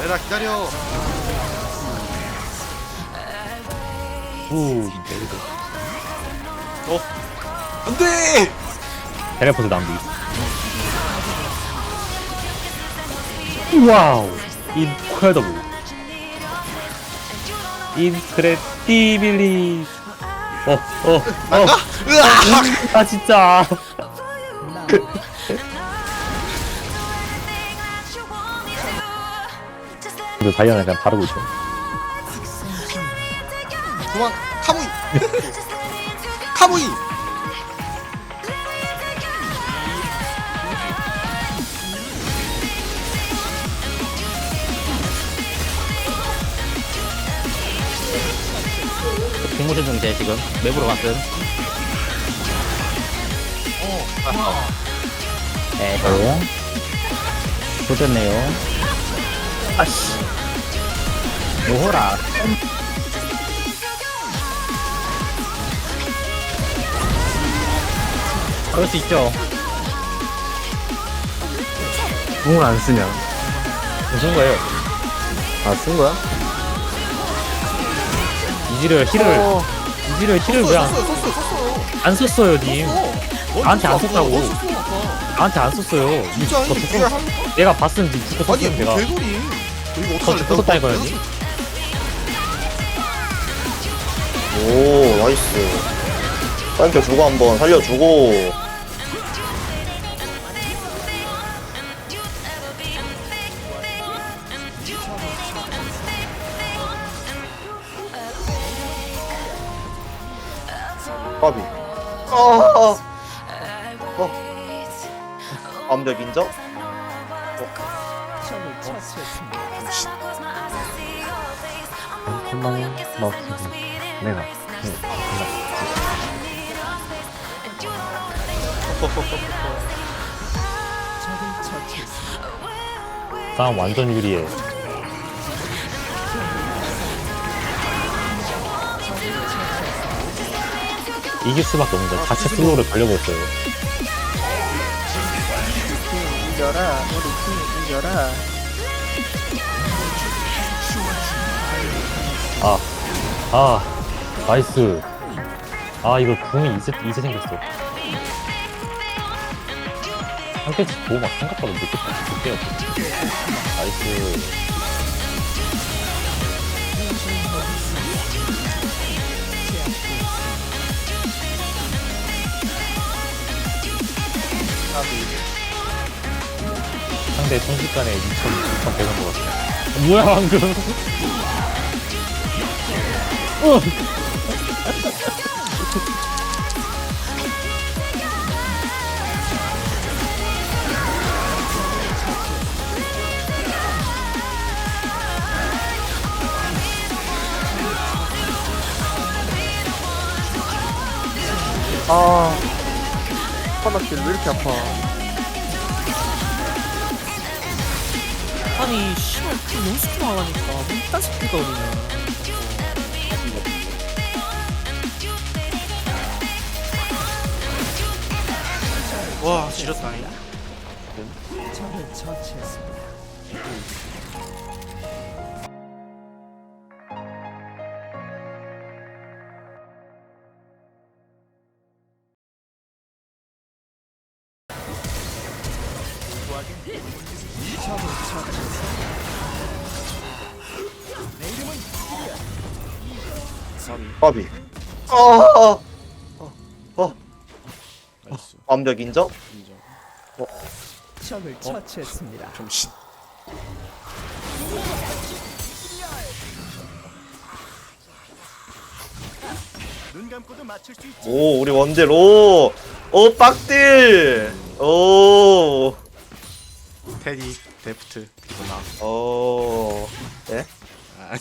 얘들아 기다려. 우 어? 안 돼! 텔레포트 낭비. 와우 인크레더블 인크레디빌리 어 어어. 으아! 아 진짜 근데 다이아는 그냥 바르고 있어 도망 카무이 카무이 공모전 중대 지금 맵으로 갔음. 네, 어? 조졌네요. 아씨. 노호라. 그럴 수 있죠. 궁을 안 쓰냐 무슨 거예요? 아 쓴 거야? 이지를 힐을 이지를 힐을 왜안 썼어요 썼어요 썼어요 안 썼어요, 님. 어? 나한테 안 썼어, 썼다고. 어, 썼어. 나한테 안 썼어요. 진짜 저 아니 죽고- 그게 한 내가 봤으면 님 죽고 아니 썼으면 내가. 뭐 개소리 이거 저 어떡할래 죽고 썼다니까요, 님. 오 나이스. 살려주고 한번 살려주고. 까비. 아. 어. 완벽 인정? 한방에 넣었어 내가 싸움 완전 유리해. 이길 수밖에 없는데 자체 슬로우를 걸려버렸어요. 이겨라 우리 팀 이겨라 아, 아, 나이스. 아, 이거 궁이 이제, 이제 생겼어. 상패치 보고 막 생각보다 늦게, 늦게 였어 나이스. 상대 순식간에 2,000, 2,100원 먹었어. 뭐야, 방금. 어. 아 파나길 왜 이렇게 아파 아니 씨발 그 연습만 하니까 뭐 딴새끼가 어디냐 와 지렸다 까비 아 어, 어. 완벽 인정? 적을 처치했습니다. 정신 오 우리 원딜. 오오 빡딜. 오. 테디 데프트 이거나. 오 예? 아니